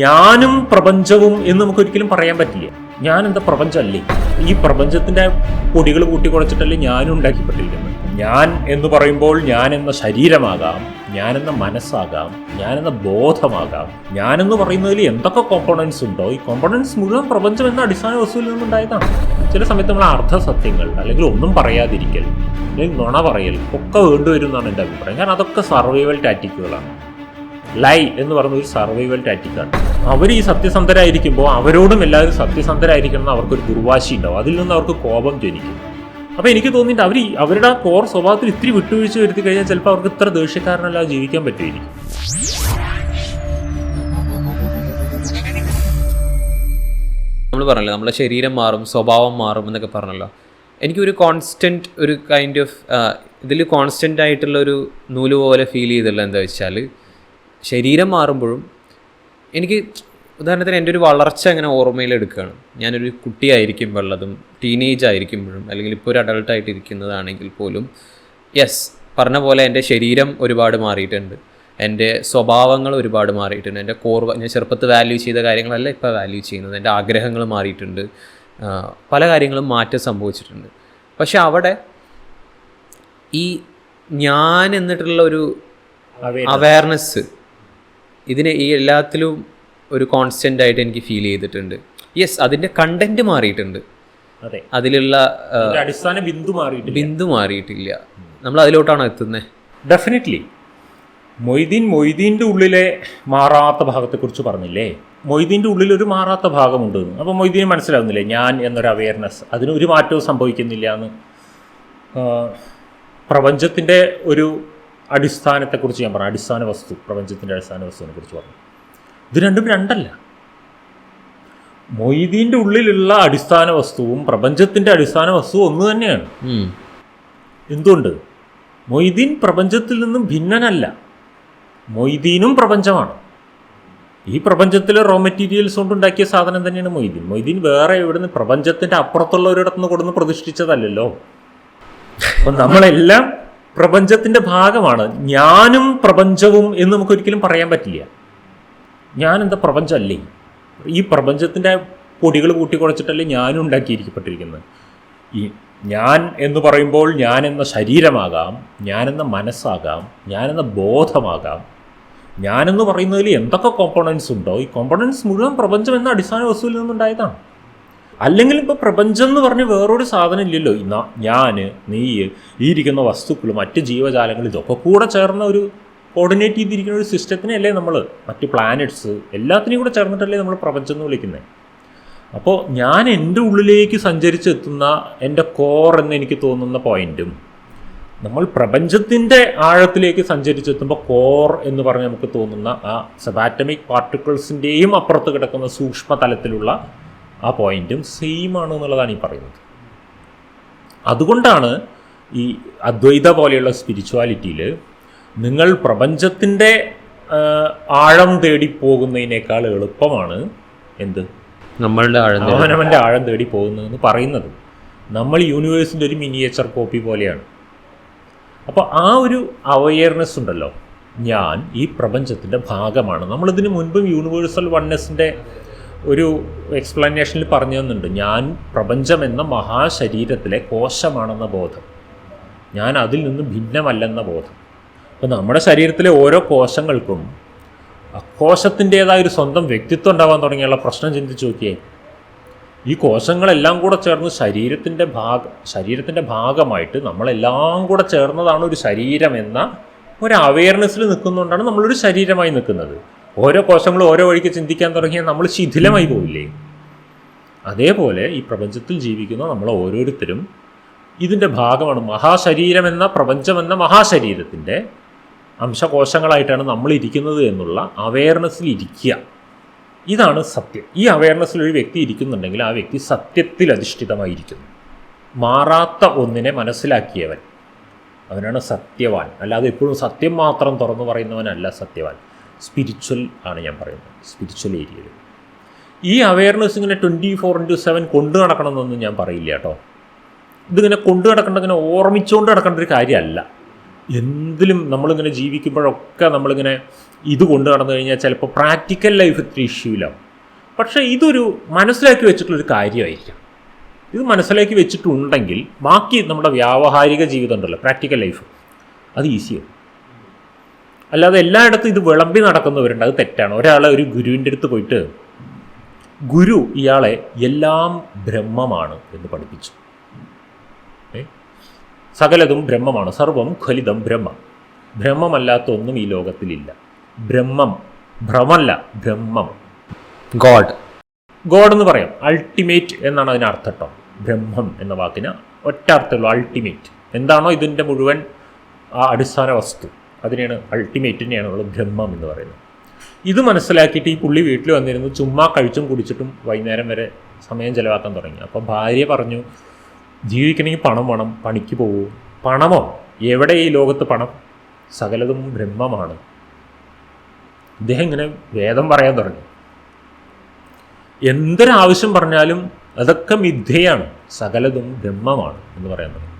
ഞാനും പ്രപഞ്ചവും എന്ന് നമുക്ക് ഒരിക്കലും പറയാൻ പറ്റില്ല. ഞാൻ എന്താ പ്രപഞ്ചമല്ലേ ഈ പ്രപഞ്ചത്തിന്റെ പൊടികൾ കൂട്ടിക്കുറച്ചിട്ടല്ലേ ഞാനും ഉണ്ടാക്കിപ്പെട്ടിരിക്കുന്നത്. ഞാൻ എന്ന് പറയുമ്പോൾ ഞാൻ എന്ന ശരീരമാകാം ഞാൻ എന്ന മനസ്സാകാം ഞാൻ എന്ന ബോധമാകാം. ഞാൻ എന്ന് പറയുന്നതിൽ എന്തൊക്കെ കോമ്പോണൻസ് ഉണ്ടോ? ഈ കോമ്പോണൻസ് മുഴുവൻ പ്രപഞ്ചം എന്ന അടിസ്ഥാന വസ്തുവിൽ നിന്നുണ്ടായതാണ് ചില സമയത്ത് നമ്മൾ അർദ്ധസത്യങ്ങൾ അല്ലെങ്കിൽ ഒന്നും പറയാതിരിക്കൽ അല്ലെങ്കിൽ നുണ പറയൽ ഒക്കെ വേണ്ടിവരും എന്റെ അഭിപ്രായം. കാരണം അതൊക്കെ സർവൈവൽ ടാറ്റിക്കുകളാണ് ലൈ എന്ന് പറയുന്ന ഒരു സർവൈവൽ ടാറ്റിക്കാണ് അവർ ഈ സത്യസന്ധരായിരിക്കുമ്പോൾ അവരോടും എല്ലാവരും സത്യസന്ധരായിരിക്കണം എന്ന് അവർക്കൊരു ദുർവാശി ഉണ്ടാവും. അതിൽ നിന്ന് അവർക്ക് കോപം ജനിക്കും. അപ്പോൾ എനിക്ക് തോന്നിയിട്ട് അവർ അവരുടെ ആ കോർ സ്വഭാവത്തിൽ ഇത്തിരി വിട്ടുവീഴ്ച വരുത്തി കഴിഞ്ഞാൽ ചിലപ്പോൾ അവർക്ക് ഇത്ര ദേഷ്യക്കാരനല്ലാതെ ജീവിക്കാൻ പറ്റുമായിരിക്കും. നമ്മൾ പറഞ്ഞല്ലോ നമ്മുടെ ശരീരം മാറും സ്വഭാവം മാറും എന്നൊക്കെ പറഞ്ഞല്ലോ. എനിക്കൊരു കോൺസ്റ്റന്റ് ഒരു കൈൻഡ് ഓഫ് ഇതിൽ കോൺസ്റ്റന്റ് ആയിട്ടുള്ള ഒരു നൂൽ പോലെ ഫീൽ ചെയ്തല്ലോ എന്താ വെച്ചാൽ ശരീരം മാറുമ്പോഴും എനിക്ക് ഉദാഹരണത്തിന് എന്റെ ഒരു വളർച്ച അങ്ങനെ ഓർമ്മയിലെടുക്കുകയാണ് ഞാനൊരു കുട്ടിയായിരിക്കുമ്പോഴുള്ളതും ടീനേജ് ആയിരിക്കുമ്പോഴും അല്ലെങ്കിൽ ഇപ്പോൾ ഒരു അഡൾട്ടായിട്ട് ഇരിക്കുന്നതാണെങ്കിൽ പോലും യെസ് പറഞ്ഞ പോലെ എന്റെ ശരീരം ഒരുപാട് മാറിയിട്ടുണ്ട്. എന്റെ സ്വഭാവങ്ങൾ ഒരുപാട് മാറിയിട്ടുണ്ട്. എന്റെ കോർ ഞാൻ ചെറുപ്പത്ത് വാല്യൂ ചെയ്ത കാര്യങ്ങളല്ല ഇപ്പോൾ വാല്യൂ ചെയ്യുന്നത്. എന്റെ ആഗ്രഹങ്ങൾ മാറിയിട്ടുണ്ട്. പല കാര്യങ്ങളും മാറ്റം സംഭവിച്ചിട്ടുണ്ട്. പക്ഷെ അവിടെ ഈ ഞാൻ എന്നിട്ടുള്ള ഒരു അവേ അവയർനെസ് ഇതിനെ ഈ എല്ലാത്തിലും ഒരു കോൺസ്റ്റന്റ് ആയിട്ട് എനിക്ക് ഫീൽ ചെയ്തിട്ടുണ്ട്. യെസ് അതിന്റെ കണ്ടന്റ് മാറിയിട്ടുണ്ട്. അതെ. അതിലുള്ള അടിസ്ഥാന ബിന്ദു മാറിയിട്ടില്ല. ബിന്ദു മാറിയിട്ടില്ല. നമ്മൾ അതിലോട്ടാണ് എത്തുന്നത് ഡെഫിനറ്റ്ലി മൊയ്തീൻ മൊയ്തീന്റെ ഉള്ളിലെ മാറാത്ത ഭാഗത്തെക്കുറിച്ച് പറഞ്ഞില്ലേ? മൊയ്തീന്റെ ഉള്ളിൽ ഒരു മാറാത്ത ഭാഗമുണ്ട്. അപ്പോൾ മൊയ്തീന് മനസ്സിലാവുന്നില്ലേ? ഞാൻ എന്നൊരു അവയർനെസ് അതിന് ഒരു മാറ്റവും സംഭവിക്കുന്നില്ല എന്ന്. പ്രപഞ്ചത്തിന്റെ ഒരു അടിസ്ഥാനത്തെക്കുറിച്ച് ഞാൻ പറഞ്ഞു. അടിസ്ഥാന വസ്തു പ്രപഞ്ചത്തിന്റെ അടിസ്ഥാന വസ്തുവിനെ കുറിച്ച് പറഞ്ഞു. ഇത് രണ്ടും രണ്ടല്ല. മൊയ്തീന്റെ ഉള്ളിലുള്ള അടിസ്ഥാന വസ്തുവും പ്രപഞ്ചത്തിന്റെ അടിസ്ഥാന വസ്തുവും ഒന്ന് തന്നെയാണ്. എന്തുകൊണ്ട്? മൊയ്തീൻ പ്രപഞ്ചത്തിൽ നിന്നും ഭിന്നനല്ല. മൊയ്തീനും പ്രപഞ്ചമാണ്. ഈ പ്രപഞ്ചത്തിലെ റോ മെറ്റീരിയൽസ് കൊണ്ടുണ്ടാക്കിയ സാധനം തന്നെയാണ് മൊയ്തീൻ. മൊയ്തീൻ വേറെ എവിടുന്ന് പ്രപഞ്ചത്തിന്റെ അപ്പുറത്തുള്ള ഒരിടത്തുനിന്ന് കൊടുന്ന് പ്രതിഷ്ഠിച്ചതല്ലല്ലോ. അപ്പം നമ്മളെല്ലാം പ്രപഞ്ചത്തിന്റെ ഭാഗമാണ്. ഞാനും പ്രപഞ്ചവും എന്ന് നമുക്ക് ഒരിക്കലും പറയാൻ പറ്റില്ല. ഞാൻ എന്താ പ്രപഞ്ചമല്ലേ ഈ പ്രപഞ്ചത്തിന്റെ പൊടികൾ കൂട്ടിക്കുറച്ചിട്ടല്ലേ ഞാനും ഉണ്ടാക്കിയിരിക്കപ്പെട്ടിരിക്കുന്നത്. ഈ ഞാൻ എന്ന് പറയുമ്പോൾ ഞാൻ എന്ന ശരീരമാകാം ഞാൻ എന്ന മനസ്സാകാം ഞാൻ എന്ന ബോധമാകാം. ഞാനെന്ന് പറയുന്നതിൽ എന്തൊക്കെ കോമ്പോണൻസ് ഉണ്ടോ? ഈ കോമ്പോണൻസ് മുഴുവൻ പ്രപഞ്ചം എന്ന അടിസ്ഥാന വസ്തുവിൽ നിന്നുണ്ടായതാണ്. അല്ലെങ്കിൽ ഇപ്പോൾ പ്രപഞ്ചം എന്ന് പറഞ്ഞ് വേറൊരു സാധനം ഇല്ലല്ലോ. ഞാൻ നീ ഈ ഇരിക്കുന്ന വസ്തുക്കൾ മറ്റ് ജീവജാലങ്ങൾ ഇതൊക്കെ കൂടെ ചേർന്ന ഒരു കോർഡിനേറ്റ് ചെയ്തിരിക്കുന്ന ഒരു സിസ്റ്റത്തിനെയല്ലേ നമ്മൾ മറ്റ് പ്ലാനറ്റ്സ് എല്ലാത്തിനെയും കൂടെ ചേർന്നിട്ടല്ലേ നമ്മൾ പ്രപഞ്ചം എന്ന് വിളിക്കുന്നത് അപ്പോൾ ഞാൻ എന്റെ ഉള്ളിലേക്ക് സഞ്ചരിച്ചെത്തുന്ന എന്റെ കോർ എന്ന് എനിക്ക് തോന്നുന്ന പോയിന്റും നമ്മൾ പ്രപഞ്ചത്തിന്റെ ആഴത്തിലേക്ക് സഞ്ചരിച്ചെത്തുമ്പോൾ കോർ എന്ന് പറഞ്ഞ് നമുക്ക് തോന്നുന്ന ആ സബാറ്റമിക് പാർട്ടിക്കിൾസിന്റെയും അപ്പുറത്ത് കിടക്കുന്ന സൂക്ഷ്മ തലത്തിലുള്ള ആ പോയിന്റും സെയിം ആണ് എന്നുള്ളതാണ് ഈ പറയുന്നത്. അതുകൊണ്ടാണ് ഈ അദ്വൈത പോലെയുള്ള സ്പിരിച്വാലിറ്റിയിൽ നിങ്ങൾ പ്രപഞ്ചത്തിന്റെ ആഴം തേടി പോകുന്നതിനേക്കാൾ എളുപ്പമാണ് എന്ത്? നമ്മളുടെ ആഴം അവനവന്റെ ആഴം തേടി പോകുന്നതെന്ന് പറയുന്നത്. നമ്മൾ യൂണിവേഴ്സിന്റെ ഒരു മിനിയേച്ചർ കോപ്പി പോലെയാണ്. അപ്പോൾ ആ ഒരു അവയർനെസ് ഉണ്ടല്ലോ. ഞാൻ ഈ പ്രപഞ്ചത്തിന്റെ ഭാഗമാണ്. നമ്മളിതിന് മുൻപും യൂണിവേഴ്സൽ വൺനെസ്സിന്റെ ഒരു എക്സ്പ്ലനേഷനിൽ പറഞ്ഞു തന്നുണ്ട് ഞാൻ പ്രപഞ്ചം എന്ന മഹാശരീരത്തിലെ കോശമാണെന്ന ബോധം. ഞാൻ അതിൽ നിന്ന് ഭിന്നമല്ലെന്ന ബോധം. അപ്പോൾ നമ്മുടെ ശരീരത്തിലെ ഓരോ കോശങ്ങൾക്കും കോശത്തിന്റേതായ ഒരു സ്വന്തം വ്യക്തിത്വം ഉണ്ടാവാൻ തുടങ്ങിയുള്ള പ്രശ്നം ചിന്തിച്ച് നോക്കിയേ. ഈ കോശങ്ങളെല്ലാം കൂടെ ചേർന്ന് ശരീരത്തിന്റെ ഭാഗ ശരീരത്തിന്റെ ഭാഗമായിട്ട് നമ്മളെല്ലാം കൂടെ ചേർന്നതാണ് ഒരു ശരീരം എന്ന ഒരു അവയർനെസ്സിൽ നിൽക്കുന്നതുകൊണ്ടാണ് നമ്മളൊരു ശരീരമായി നിൽക്കുന്നത്. ഓരോ കോശങ്ങളും ഓരോ വഴിക്ക് ചിന്തിക്കാൻ തുടങ്ങിയാൽ നമ്മൾ ശിഥിലമായി പോവില്ലേ? അതേപോലെ ഈ പ്രപഞ്ചത്തിൽ ജീവിക്കുന്ന നമ്മൾ ഓരോരുത്തരും ഇതിന്റെ ഭാഗമാണ് മഹാശരീരം എന്ന പ്രപഞ്ചം എന്ന മഹാശരീരത്തിന്റെ അംശകോശങ്ങളായിട്ടാണ് നമ്മൾ ഇരിക്കുന്നത് എന്നുള്ള അവയർനെസ്സിൽ ഇരിക്കുക. ഇതാണ് സത്യം. ഈ അവയർനെസ്സിൽ ഒരു വ്യക്തി ഇരിക്കുന്നുണ്ടെങ്കിൽ ആ വ്യക്തി സത്യത്തിൽ അധിഷ്ഠിതമായിരിക്കുന്നു. മാറാത്ത ഒന്നിനെ മനസ്സിലാക്കിയവൻ. അവനാണ് സത്യവാൻ. അല്ലാതെ എപ്പോഴും സത്യം മാത്രം തുറന്നു പറയുന്നവനല്ല സത്യവാൻ. സ്പിരിച്വൽ ആണ് ഞാൻ പറയുന്നത്. സ്പിരിച്വൽ ഏരിയയിൽ ഈ അവയർനെസ് ഇങ്ങനെ ട്വന്റി ഫോർ ഇന്റു സെവൻ കൊണ്ടു നടക്കണമെന്നൊന്നും ഞാൻ പറയില്ല കേട്ടോ. ഇതിങ്ങനെ കൊണ്ടു നടക്കേണ്ട ഇങ്ങനെ ഓർമ്മിച്ചുകൊണ്ട് നടക്കേണ്ട ഒരു കാര്യമല്ല. എന്തിലും നമ്മളിങ്ങനെ ജീവിക്കുമ്പോഴൊക്കെ നമ്മളിങ്ങനെ ഇത് കൊണ്ടു നടന്നു കഴിഞ്ഞാൽ ചിലപ്പോൾ പ്രാക്ടിക്കൽ ലൈഫ് ഇത്തിരി ഇഷ്യൂലാവും പക്ഷേ ഇതൊരു മനസ്സിലാക്കി വെച്ചിട്ടുള്ളൊരു കാര്യമായിരിക്കാം. ഇത് മനസ്സിലാക്കി വെച്ചിട്ടുണ്ടെങ്കിൽ ബാക്കി നമ്മുടെ വ്യാവഹാരിക ജീവിതം ഉണ്ടല്ലോ പ്രാക്ടിക്കൽ ലൈഫ് അത് ഈസിയാണ് അല്ലാതെ എല്ലായിടത്തും ഇത് വിളമ്പി നടക്കുന്നവരുണ്ട്. അത് തെറ്റാണ്. ഒരാളെ ഒരു ഗുരുവിന്റെ അടുത്ത് പോയിട്ട് ഗുരു ഇയാളെ എല്ലാം ബ്രഹ്മമാണ് എന്ന് പഠിപ്പിച്ചു? സകലതും ബ്രഹ്മമാണ്. സർവം ഖലിതം ബ്രഹ്മ. ബ്രഹ്മമല്ലാത്ത ഒന്നും ഈ ലോകത്തിലില്ല. ബ്രഹ്മം ഭ്രമല്ല ബ്രഹ്മം. ഗോഡ്. ഗോഡ് എന്ന് പറയാം. അൾട്ടിമേറ്റ് എന്നാണ് അതിന് അർത്ഥം കേട്ടോ ബ്രഹ്മം എന്ന വാക്കിന് ഒറ്റ അർത്ഥമുള്ളൂ അൾട്ടിമേറ്റ്. എന്താണോ ഇതിന്റെ മുഴുവൻ ആ അടിസ്ഥാന വസ്തു. അതിനെയാണ് അൾട്ടിമേറ്റ് തന്നെയാണ് നമ്മൾ ബ്രഹ്മം എന്ന് പറയുന്നത്. ഇത് മനസ്സിലാക്കിയിട്ട് ഈ പുള്ളി വീട്ടിൽ വന്നിരുന്നു ചുമ്മാ കഴിച്ചും കുടിച്ചിട്ടും വൈകുന്നേരം വരെ സമയം ചിലവാക്കാൻ തുടങ്ങി. അപ്പോൾ ഭാര്യ പറഞ്ഞു ജീവിക്കണമെങ്കിൽ പണം വേണം പണിക്ക് പോകൂ. പണമോ? എവിടെ ഈ ലോകത്ത് പണം? സകലതും ബ്രഹ്മമാണ്. ഇദ്ദേഹം ഇങ്ങനെ വേദം പറയാൻ തുടങ്ങി. എന്തൊരാവശ്യം പറഞ്ഞാലും അതൊക്കെ മിഥ്യയാണ്. സകലതും ബ്രഹ്മമാണ് എന്ന് പറയാൻ തുടങ്ങി.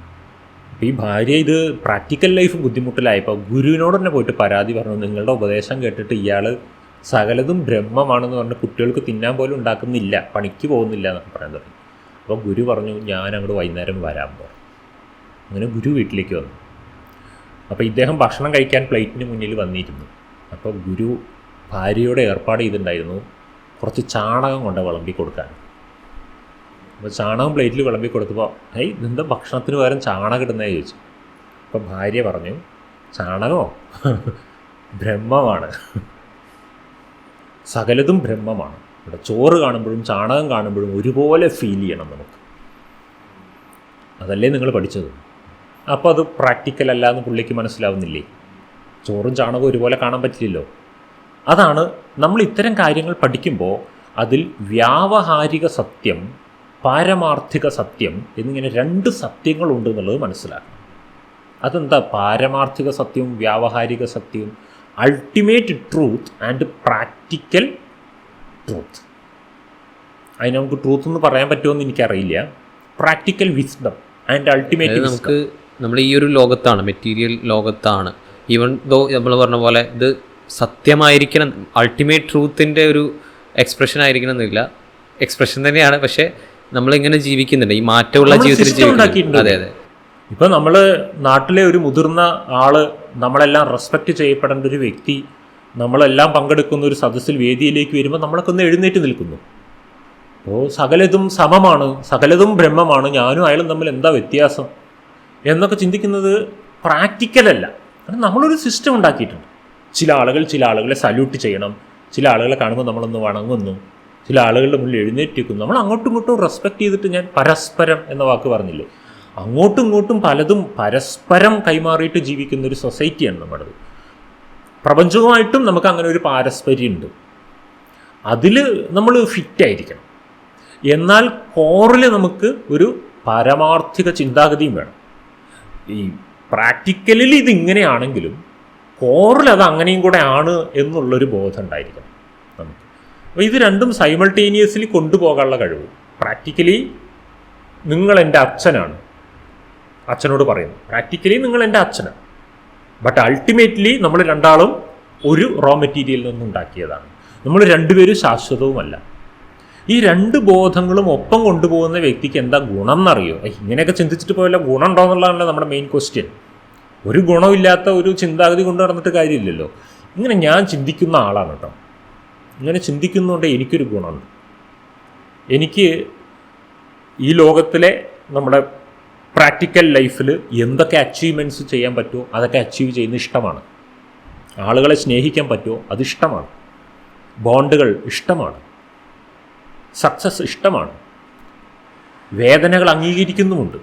ഈ ഭാര്യ ഇത് പ്രാക്ടിക്കൽ ലൈഫ് ബുദ്ധിമുട്ടിലായപ്പോൾ ഗുരുവിനോട് തന്നെ പോയിട്ട് പരാതി പറഞ്ഞു. നിങ്ങളുടെ ഉപദേശം കേട്ടിട്ട് ഇയാൾ സകലതും ബ്രഹ്മമാണെന്ന് പറഞ്ഞ് കുട്ടികൾക്ക് തിന്നാൻ പോലും ഉണ്ടാക്കുന്നില്ല പണിക്ക് പോകുന്നില്ല എന്നൊക്കെ പറയാൻ തുടങ്ങി. അപ്പോൾ ഗുരു പറഞ്ഞു ഞാൻ അങ്ങോട്ട് വൈകുന്നേരം വരാൻ പോകും അങ്ങനെ ഗുരു വീട്ടിലേക്ക് വന്നു. അപ്പോൾ ഇദ്ദേഹം ഭക്ഷണം കഴിക്കാൻ പ്ലേറ്റിന് മുന്നിൽ വന്നിരുന്നു. അപ്പോൾ ഗുരു ഭാര്യയോട് ഏർപ്പാട് ചെയ്തിട്ടുണ്ടായിരുന്നു കുറച്ച് ചാണകം കൊണ്ട് വിളമ്പി കൊടുക്കാൻ. അപ്പോൾ ചാണകം പ്ലേറ്റിൽ വിളമ്പി കൊടുത്തപ്പോൾ ഹൈ നിന്റെ ഭക്ഷണത്തിന് പകരം ചാണകം ഇടുന്നേ ചോദിച്ചു. അപ്പം ഭാര്യ പറഞ്ഞു ചാണകമോ? ബ്രഹ്മമാണ്. സകലതും ബ്രഹ്മമാണ്. ഇവിടെ ചോറ് കാണുമ്പോഴും ചാണകം കാണുമ്പോഴും ഒരുപോലെ ഫീൽ ചെയ്യണം നമുക്ക്. അതല്ലേ നിങ്ങൾ പഠിച്ചത്? അപ്പോൾ അത് പ്രാക്ടിക്കൽ അല്ല എന്ന് പുള്ളിക്ക് മനസ്സിലാവുന്നില്ലേ? ചോറും ചാണകവും ഒരുപോലെ കാണാൻ പറ്റില്ലല്ലോ. അതാണ് നമ്മൾ ഇത്തരം കാര്യങ്ങൾ പഠിക്കുമ്പോൾ അതിൽ വ്യാവഹാരിക സത്യം പാരമാർത്ഥിക സത്യം എന്നിങ്ങനെ രണ്ട് സത്യങ്ങളുണ്ട് എന്നുള്ളത് മനസ്സിലാക്കണം. അതെന്താ? പാരമാർത്ഥിക സത്യവും വ്യാവഹാരിക സത്യവും ultimate truth and practical truth അതിന് നമുക്ക് ട്രൂത്ത് എന്ന് പറയാൻ പറ്റുമോ എന്ന് എനിക്കറിയില്ല പ്രാക്ടിക്കൽ വിസ്ഡം ആൻഡ് അൾട്ടിമേറ്റ് നമുക്ക് നമ്മൾ ഈ ഒരു ലോകത്താണ് മെറ്റീരിയൽ ലോകത്താണ്. ഈവൻ ദോ നമ്മൾ പറഞ്ഞ പോലെ ഇത് സത്യമായിരിക്കണം അൾട്ടിമേറ്റ് ട്രൂത്തിന്റെ ഒരു എക്സ്പ്രഷൻ ആയിരിക്കണം എന്നില്ല. എക്സ്പ്രഷൻ തന്നെയാണ് പക്ഷേ നമ്മളിങ്ങനെ ജീവിക്കുന്നുണ്ട്. ഈ മാറ്റമുള്ള ജീവിതത്തിൽ. അതെ അതെ. ഇപ്പൊ നമ്മൾ നാട്ടിലെ ഒരു മുതിർന്ന ആൾ നമ്മളെല്ലാം റെസ്പെക്ട് ചെയ്യപ്പെടേണ്ട ഒരു വ്യക്തി നമ്മളെല്ലാം പങ്കെടുക്കുന്ന ഒരു സദസ്സിൽ വേദിയിലേക്ക് വരുമ്പോൾ നമ്മളൊക്കെ ഒന്ന് എഴുന്നേറ്റ് നിൽക്കുന്നു. അപ്പോൾ സകലതും സമമാണ് സകലതും ബ്രഹ്മമാണ് ഞാനും അയാളും തമ്മിൽ എന്താ വ്യത്യാസം എന്നൊക്കെ ചിന്തിക്കുന്നത് പ്രാക്ടിക്കലല്ല കാരണം നമ്മളൊരു സിസ്റ്റം ഉണ്ടാക്കിയിട്ടുണ്ട്. ചില ആളുകൾ ചില ആളുകളെ സല്യൂട്ട് ചെയ്യണം ചില ആളുകളെ കാണുമ്പോൾ നമ്മളൊന്ന് വണങ്ങുന്നു. ചില ആളുകളുടെ മുന്നിൽ എഴുന്നേറ്റിരിക്കുന്നു. നമ്മൾ അങ്ങോട്ടും ഇങ്ങോട്ടും റെസ്പെക്ട് ചെയ്തിട്ട് ഞാൻ പരസ്പരം എന്ന വാക്ക് പറഞ്ഞില്ലേ? അങ്ങോട്ടും ഇങ്ങോട്ടും പലതും പരസ്പരം കൈമാറിയിട്ട് ജീവിക്കുന്ന ഒരു സൊസൈറ്റിയാണ് നമ്മുടേത്. പ്രപഞ്ചവുമായിട്ടും നമുക്ക് അങ്ങനെ ഒരു പാരസ്പര്യമുണ്ട്. അതിൽ നമ്മൾ ഫിറ്റായിരിക്കണം എന്നാൽ കോറിൽ നമുക്ക് ഒരു പരമാർത്ഥിക ചിന്താഗതിയും വേണം. ഈ പ്രാക്ടിക്കലിൽ ഇതിങ്ങനെയാണെങ്കിലും കോറിൽ അത് അങ്ങനെയും കൂടെ ആണ് എന്നുള്ളൊരു ബോധം ഉണ്ടായിരിക്കണം നമുക്ക്. അപ്പോൾ ഇത് രണ്ടും സൈമൾട്ടേനിയസ്ലി കൊണ്ടുപോകാനുള്ള കഴിവ്. പ്രാക്ടിക്കലി നിങ്ങൾ എന്റെ അച്ഛനാണ്. അച്ഛനോട് പറയുന്നു. പ്രാക്ടിക്കലി നിങ്ങൾ എന്റെ അച്ഛനാണ്. ബട്ട് അൾട്ടിമേറ്റ്ലി നമ്മൾ രണ്ടാളും ഒരു റോ മെറ്റീരിയലിൽ നിന്നുണ്ടാക്കിയതാണ് നമ്മൾ രണ്ടുപേരും ശാശ്വതവുമല്ല. ഈ രണ്ട് ബോധങ്ങളും ഒപ്പം കൊണ്ടുപോകുന്ന വ്യക്തിക്ക് എന്താ ഗുണം എന്നറിയോ? ഇങ്ങനെയൊക്കെ ചിന്തിച്ചിട്ട് പോയല്ല ഗുണം ഉണ്ടോ എന്നുള്ളതാണല്ലോ നമ്മുടെ മെയിൻ ക്വസ്റ്റ്യൻ ഒരു ഗുണമില്ലാത്ത ഒരു ചിന്താഗതി കൊണ്ട് നടന്നിട്ട് കാര്യമില്ലല്ലോ. ഇങ്ങനെ ഞാൻ ചിന്തിക്കുന്ന ആളാണ് കേട്ടോ. ഇങ്ങനെ ചിന്തിക്കുന്നതുകൊണ്ട് എനിക്കൊരു ഗുണമുണ്ട്. എനിക്ക് ഈ ലോകത്തിലെ നമ്മുടെ പ്രാക്ടിക്കൽ ലൈഫിൽ എന്തൊക്കെ അച്ചീവ്മെന്റ്സ് ചെയ്യാൻ പറ്റുമോ അതൊക്കെ അച്ചീവ് ചെയ്യുന്ന ഇഷ്ടമാണ്. ആളുകളെ സ്നേഹിക്കാൻ പറ്റുമോ അത് ഇഷ്ടമാണ്. ബോണ്ടുകൾ ഇഷ്ടമാണ്. സക്സസ് ഇഷ്ടമാണ്. വേദനകൾ അംഗീകരിക്കുന്നുമുണ്ട്.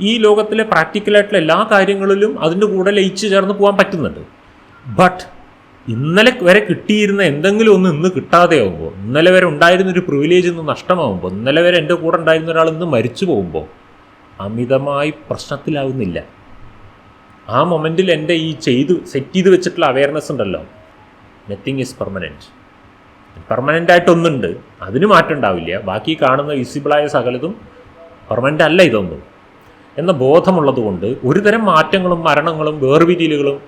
ഈ ലോകത്തിലെ പ്രാക്ടിക്കലായിട്ടുള്ള എല്ലാ കാര്യങ്ങളിലും അതിന്റെ കൂടെ ലയിച്ച് ചേർന്ന് പോകാൻ പറ്റുന്നുണ്ട്. ബട്ട് ഇന്നലെ വരെ കിട്ടിയിരുന്ന എന്തെങ്കിലും ഒന്ന് ഇന്ന് കിട്ടാതെ ആകുമ്പോൾ ഇന്നലെ വരെ ഉണ്ടായിരുന്ന ഒരു പ്രിവിലേജ് ഇന്ന് നഷ്ടമാകുമ്പോൾ ഇന്നലെ വരെ എന്റെ കൂടെ ഉണ്ടായിരുന്ന ഒരാൾ ഇന്ന് മരിച്ചു പോകുമ്പോൾ അമിതമായി പ്രശ്നത്തിലാവുന്നില്ല. ആ മൊമെന്റിൽ എന്റെ ഈ ചെയ്തു സെറ്റ് ചെയ്ത് വെച്ചിട്ടുള്ള അവയർനെസ് ഉണ്ടല്ലോ. നത്തിങ് ഈസ് പെർമനന്റ് പെർമനന്റ് ആയിട്ടൊന്നുണ്ട് അതിന് മാറ്റം ഉണ്ടാവില്ല. ബാക്കി കാണുന്ന വിസിബിളായ സകലതും പെർമനന്റ് അല്ല ഇതൊന്നും. എന്ന ബോധമുള്ളതുകൊണ്ട് ഒരുതരം മാറ്റങ്ങളും മരണങ്ങളും വേർവിരിയലുകളും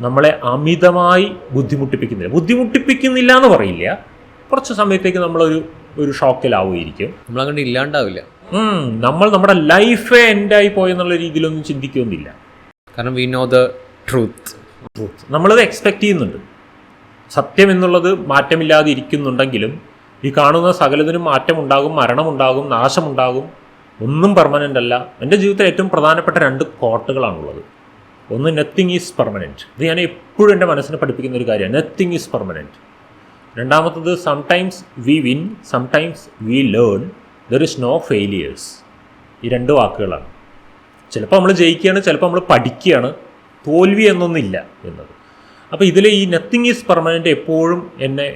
നമ്മളെ അമിതമായി ബുദ്ധിമുട്ടിപ്പിക്കുന്നില്ല. ബുദ്ധിമുട്ടിപ്പിക്കുന്നില്ല എന്ന് പറയില്ല. കുറച്ച് സമയത്തേക്ക് നമ്മളൊരു ഒരു ഷോക്കിലാവുമായിരിക്കും. നമ്മളങ്ങോട്ട് ഇല്ലാണ്ടാവില്ല. നമ്മൾ നമ്മുടെ ലൈഫ് എൻഡായി പോയെന്നുള്ള രീതിയിലൊന്നും ചിന്തിക്കുന്നില്ല. കാരണം we know the truth truth നമ്മളത് എക്സ്പെക്റ്റ് ചെയ്യുന്നുണ്ട്. സത്യം എന്നുള്ളത് മാറ്റമില്ലാതെ ഇരിക്കുന്നുണ്ടെങ്കിലും ഈ കാണുന്ന സകലതിനും മാറ്റമുണ്ടാകും മരണമുണ്ടാകും നാശമുണ്ടാകും ഒന്നും പെർമനന്റ് അല്ല. എന്റെ ജീവിതത്തിൽ ഏറ്റവും പ്രധാനപ്പെട്ട രണ്ട് കോട്ടുകളാണുള്ളത്. ഒന്ന് നത്തിങ് ഈസ് പെർമനന്റ് ഇത് ഞാൻ എപ്പോഴും എന്റെ മനസ്സിനെ പഠിപ്പിക്കുന്ന ഒരു കാര്യമാണ്. നത്തിങ് ഈസ് പെർമനന്റ് രണ്ടാമത്തത് sometimes we win sometimes we learn there is no failures ഈ രണ്ട് വാക്കുകളാണ്. ചിലപ്പോൾ നമ്മൾ ജയിക്കുകയാണ് ചിലപ്പോൾ നമ്മൾ പഠിക്കുകയാണ്. തോൽവി എന്നൊന്നില്ല എന്നത്. അപ്പോൾ ഇതിൽ ഈ നത്തിങ് ഈസ് പെർമനന്റ് എപ്പോഴും എന്നെ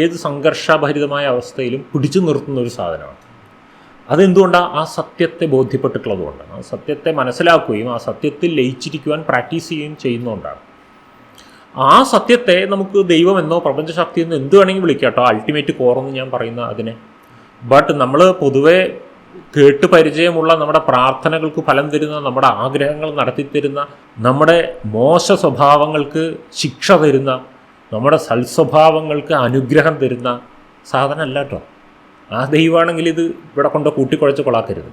ഏത് സംഘർഷഭരിതമായ അവസ്ഥയിലും പിടിച്ചു നിർത്തുന്ന ഒരു സാധനമാണ്. അതെന്തുകൊണ്ടാണ് ആ സത്യത്തെ ബോധ്യപ്പെട്ടിട്ടുള്ളതുകൊണ്ടാണ് ആ സത്യത്തെ മനസ്സിലാക്കുകയും ആ സത്യത്തിൽ ലയിച്ചിരിക്കുവാൻ പ്രാക്ടീസ് ചെയ്യുകയും ചെയ്യുന്നതുകൊണ്ടാണ്. ആ സത്യത്തെ നമുക്ക് ദൈവമെന്നോ പ്രപഞ്ചശക്തി എന്നോ എന്ത് വേണമെങ്കിൽ വിളിക്കാം കേട്ടോ. അൾട്ടിമേറ്റ് കോറെന്ന് ഞാൻ പറയുന്ന അതിനെ. ബട്ട് നമ്മൾ പൊതുവെ കേട്ട് പരിചയമുള്ള നമ്മുടെ പ്രാർത്ഥനകൾക്ക് ഫലം തരുന്ന നമ്മുടെ ആഗ്രഹങ്ങൾ നടത്തിത്തരുന്ന നമ്മുടെ മോശ സ്വഭാവങ്ങൾക്ക് ശിക്ഷ തരുന്ന നമ്മുടെ സൽസ്വഭാവങ്ങൾക്ക് അനുഗ്രഹം തരുന്ന സാധനമല്ല കേട്ടോ. ആ ദൈവമാണെങ്കിൽ ഇത് ഇവിടെ കൊണ്ട് കൂട്ടിക്കുഴച്ച് കൊളാക്കരുത്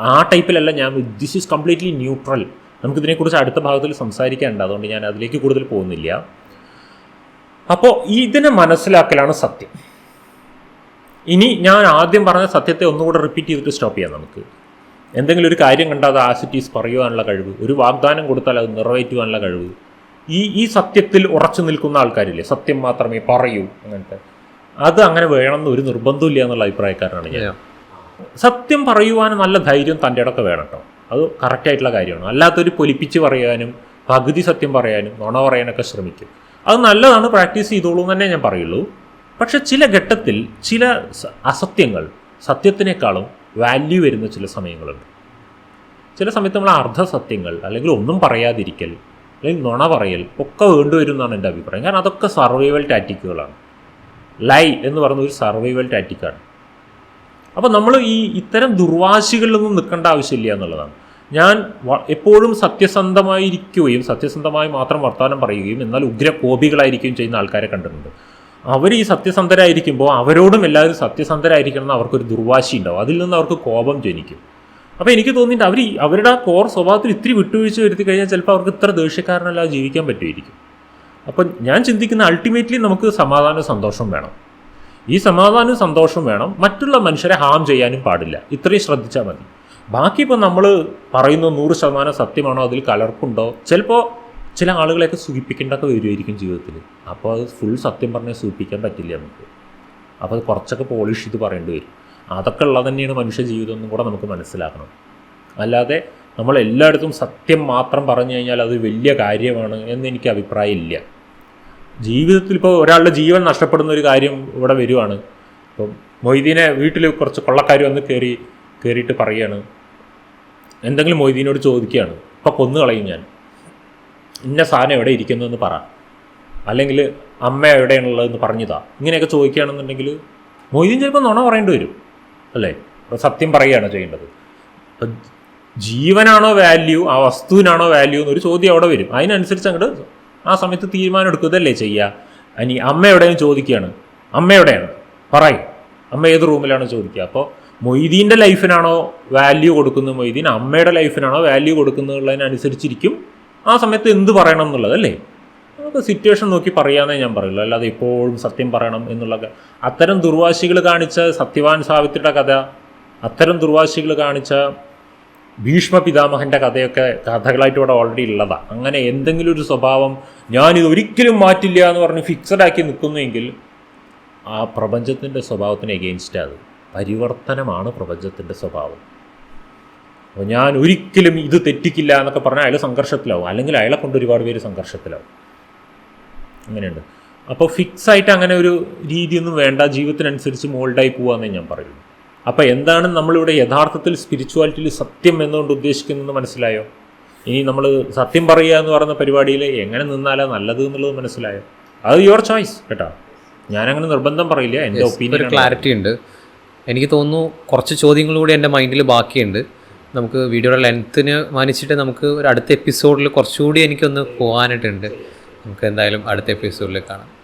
ആ ടൈപ്പിലല്ല ഞാൻ ദിസ് ഈസ് കംപ്ലീറ്റ്ലി ന്യൂട്രൽ നമുക്കിതിനെക്കുറിച്ച് അടുത്ത ഭാഗത്തിൽ സംസാരിക്കാനുണ്ട്. അതുകൊണ്ട് ഞാൻ അതിലേക്ക് കൂടുതൽ പോകുന്നില്ല. അപ്പോൾ ഇതിനെ മനസ്സിലാക്കലാണ് സത്യം. ഇനി ഞാൻ ആദ്യം പറഞ്ഞ സത്യത്തെ ഒന്നുകൂടെ റിപ്പീറ്റ് ചെയ്തിട്ട് സ്റ്റോപ്പ് ചെയ്യാം നമുക്ക്. എന്തെങ്കിലും ഒരു കാര്യം കണ്ടാൽ അത് ആസിറ്റീസ് പറയുവാനുള്ള കഴിവ്. ഒരു വാഗ്ദാനം കൊടുത്താൽ അത് നിറവേറ്റുവാനുള്ള കഴിവ്. ഈ ഈ സത്യത്തിൽ ഉറച്ചു നിൽക്കുന്ന ആൾക്കാരില്ലേ? സത്യം മാത്രമേ പറയൂ. അങ്ങനത്തെ. അത് അങ്ങനെ വേണമെന്ന് ഒരു നിർബന്ധമില്ല എന്നുള്ള അഭിപ്രായക്കാരനാണ് ഞാൻ. സത്യം പറയുവാൻ നല്ല ധൈര്യം തന്റെ ഇടയ്ക്ക് വേണം കേട്ടോ. അത് കറക്റ്റായിട്ടുള്ള കാര്യമാണ്. അല്ലാത്തൊരു പൊലിപ്പിച്ച് പറയാനും പകുതി സത്യം പറയാനും നുണ പറയാനൊക്കെ ശ്രമിക്കും. അത് നല്ലതാണ് പ്രാക്ടീസ് ചെയ്തോളൂ എന്ന് തന്നെ ഞാൻ പറയുള്ളൂ. പക്ഷെ ചില ഘട്ടത്തിൽ ചില അസത്യങ്ങൾ സത്യത്തിനേക്കാളും വാല്യൂ വരുന്ന ചില സമയങ്ങളുണ്ട്. ചില സമയത്ത് നമ്മൾ അർദ്ധസത്യങ്ങൾ അല്ലെങ്കിൽ ഒന്നും പറയാതിരിക്കൽ അല്ലെങ്കിൽ നുണ പറയൽ ഒക്കെ വേണ്ടിവരും എന്നാണ് എന്റെ അഭിപ്രായം. കാരണം അതൊക്കെ സർവൈവൽ ടാറ്റിക്കുകളാണ് ലൈ എന്ന് പറയുന്ന ഒരു സർവൈവൽ ടാറ്റിക്കാണ്. അപ്പോൾ നമ്മൾ ഈ ഇത്തരം ദുർവാശികളിലൊന്നും നിൽക്കേണ്ട ആവശ്യമില്ല എന്നുള്ളതാണ്. ഞാൻ എപ്പോഴും സത്യസന്ധമായിരിക്കുകയും സത്യസന്ധമായി മാത്രം വർത്തമാനം പറയുകയും എന്നാൽ ഉഗ്രകോപികളായിരിക്കുകയും ചെയ്യുന്ന ആൾക്കാരെ കണ്ടിട്ടുണ്ട്. അവർ ഈ സത്യസന്ധരായിരിക്കുമ്പോൾ അവരോടും എല്ലാവരും സത്യസന്ധരായിരിക്കണം എന്ന് അവർക്കൊരു ദുർവാശി ഉണ്ടാവും. അതിൽ നിന്ന് അവർക്ക് കോപം ജനിക്കും. അപ്പോൾ എനിക്ക് തോന്നിയിട്ട് അവർ അവരുടെ ആ കോർ സ്വഭാവത്തിൽ ഇത്തിരി വിട്ടുവീഴ്ച വരുത്തി കഴിഞ്ഞാൽ ചിലപ്പോൾ അവർക്ക് ഇത്ര ദേഷ്യക്കാരനല്ലാതെ ജീവിക്കാൻ പറ്റുമായിരിക്കും. അപ്പം ഞാൻ ചിന്തിക്കുന്ന അൾട്ടിമേറ്റ്ലി നമുക്ക് സമാധാനവും സന്തോഷവും വേണം. ഈ സമാധാനവും സന്തോഷവും വേണം. മറ്റുള്ള മനുഷ്യരെ ഹാം ചെയ്യാനും പാടില്ല. ഇത്രയും ശ്രദ്ധിച്ചാൽ മതി. ബാക്കി ഇപ്പോൾ നമ്മൾ പറയുന്ന നൂറ് ശതമാനം സത്യമാണോ? അതിൽ കലർപ്പുണ്ടോ? ചിലപ്പോൾ ചില ആളുകളെയൊക്കെ സൂചിപ്പിക്കേണ്ടൊക്കെ വരുമായിരിക്കും ജീവിതത്തിൽ അപ്പോൾ അത് ഫുൾ സത്യം പറഞ്ഞാൽ സൂചിപ്പിക്കാൻ പറ്റില്ല നമുക്ക്. അപ്പോൾ അത് കുറച്ചൊക്കെ പോളിഷ് ചെയ്ത് പറയേണ്ടി വരും. അതൊക്കെ ഉള്ളത് തന്നെയാണ് മനുഷ്യ ജീവിതം എന്നും കൂടെ നമുക്ക് മനസ്സിലാക്കണം. അല്ലാതെ നമ്മൾ എല്ലായിടത്തും സത്യം മാത്രം പറഞ്ഞു കഴിഞ്ഞാൽ അത് വലിയ കാര്യമാണ് എന്ന് എനിക്ക് അഭിപ്രായം ഇല്ല ജീവിതത്തിൽ ഇപ്പോൾ ഒരാളുടെ ജീവൻ നഷ്ടപ്പെടുന്ന ഒരു കാര്യം ഇവിടെ വരുവാണ്. ഇപ്പം മൊയ്തീനെ വീട്ടിൽ കുറച്ച് കൊള്ളക്കാർ വന്ന് കയറി കയറിയിട്ട് പറയുകയാണ് എന്തെങ്കിലും മൊയ്തീനോട് ചോദിക്കുകയാണ്. ഇപ്പം കൊന്നു കളയും ഞാൻ. ഇന്ന സാധനം എവിടെ ഇരിക്കുന്നതെന്ന് പറ. അല്ലെങ്കിൽ അമ്മ എവിടെയാണുള്ളതെന്ന് പറഞ്ഞതാ. ഇങ്ങനെയൊക്കെ ചോദിക്കുകയാണെന്നുണ്ടെങ്കിൽ മൊയ്തീൻ ചിലപ്പോൾ നുണ പറയേണ്ടി വരും. അല്ലേ? സത്യം പറയുകയാണ് ചെയ്യേണ്ടത്. ജീവനാണോ വാല്യൂ ആ വസ്തുവിനാണോ വാല്യൂ എന്നൊരു ചോദ്യം അവിടെ വരും. അതിനനുസരിച്ച് അങ്ങോട്ട് ആ സമയത്ത് തീരുമാനം എടുക്കുകയല്ലേ ചെയ്യുക ഇനി അമ്മ ചോദിക്കുകയാണ്. അമ്മ പറയും. അമ്മ ഏത് റൂമിലാണ് ചോദിക്കുക? അപ്പോൾ മൊയ്തീന്റെ ലൈഫിനാണോ വാല്യൂ കൊടുക്കുന്നത്? മൊയ്തീൻ അമ്മയുടെ ലൈഫിനാണോ വാല്യൂ കൊടുക്കുന്നതിനനുസരിച്ചിരിക്കും ആ സമയത്ത് എന്ത് പറയണം എന്നുള്ളതല്ലേ നമുക്ക് സിറ്റുവേഷൻ നോക്കി പറയാമെന്നേ ഞാൻ പറയുള്ളൂ. അല്ലാതെ ഇപ്പോഴും സത്യം പറയണം എന്നുള്ള അത്തരം ദുർവാശികൾ കാണിച്ച സത്യവാൻ സാവിത്രിയുടെ കഥ അത്തരം ദുർവാശികൾ കാണിച്ച ഭീഷ്മ പിതാമഹന്റെ കഥയൊക്കെ കഥകളായിട്ട് ഇവിടെ ഓൾറെഡി ഉള്ളതാണ് അങ്ങനെ എന്തെങ്കിലും ഒരു സ്വഭാവം ഞാനിത് ഒരിക്കലും മാറ്റില്ല എന്ന് പറഞ്ഞ് ഫിക്സഡ് ആക്കി നിൽക്കുന്നുവെങ്കിൽ ആ പ്രപഞ്ചത്തിന്റെ സ്വഭാവത്തിന് എഗെയിൻസ്റ്റ് അത്. പരിവർത്തനമാണ് പ്രപഞ്ചത്തിന്റെ സ്വഭാവം. അപ്പോൾ ഞാൻ ഒരിക്കലും ഇത് തെറ്റിക്കില്ല എന്നൊക്കെ പറഞ്ഞാൽ അയാൾ സംഘർഷത്തിലാവും. അല്ലെങ്കിൽ അയാളെ കൊണ്ട് ഒരുപാട് പേര് സംഘർഷത്തിലാവും. അങ്ങനെയുണ്ട്. അപ്പോൾ ഫിക്സ് ആയിട്ട് അങ്ങനെ ഒരു രീതിയൊന്നും വേണ്ട. ജീവിതത്തിനനുസരിച്ച് മോൾഡായി പോവാന്നേ ഞാൻ പറയുള്ളൂ. അപ്പോൾ എന്താണ് നമ്മളിവിടെ യഥാർത്ഥത്തിൽ സ്പിരിച്വാലിറ്റിയിൽ സത്യം എന്നുകൊണ്ട് ഉദ്ദേശിക്കുന്നത് മനസ്സിലായോ? ഇനി നമ്മൾ സത്യം പറയുക എന്ന് പറയുന്ന പരിപാടിയിൽ എങ്ങനെ നിന്നാലാ നല്ലത് എന്നുള്ളത് മനസ്സിലായോ? അത് യുവർ ചോയ്സ് കേട്ടോ. ഞാനങ്ങനെ നിർബന്ധം പറയില്ല എന്റെ ഒരു ഒപ്പീനിയൻ ക്ലാരിറ്റി ഉണ്ട്. എനിക്ക് തോന്നുന്നു കുറച്ച് ചോദ്യങ്ങൾ കൂടി എന്റെ മൈൻഡിൽ ബാക്കിയുണ്ട്. നമുക്ക് വീഡിയോയുടെ ലെങ്ത്തിന് മാനിച്ചിട്ട് നമുക്ക് ഒരു അടുത്ത എപ്പിസോഡിൽ കുറച്ചുകൂടി എനിക്കൊന്ന് പോകാനായിട്ടുണ്ട് നമുക്ക് എന്തായാലും അടുത്ത എപ്പിസോഡിൽ കാണാം.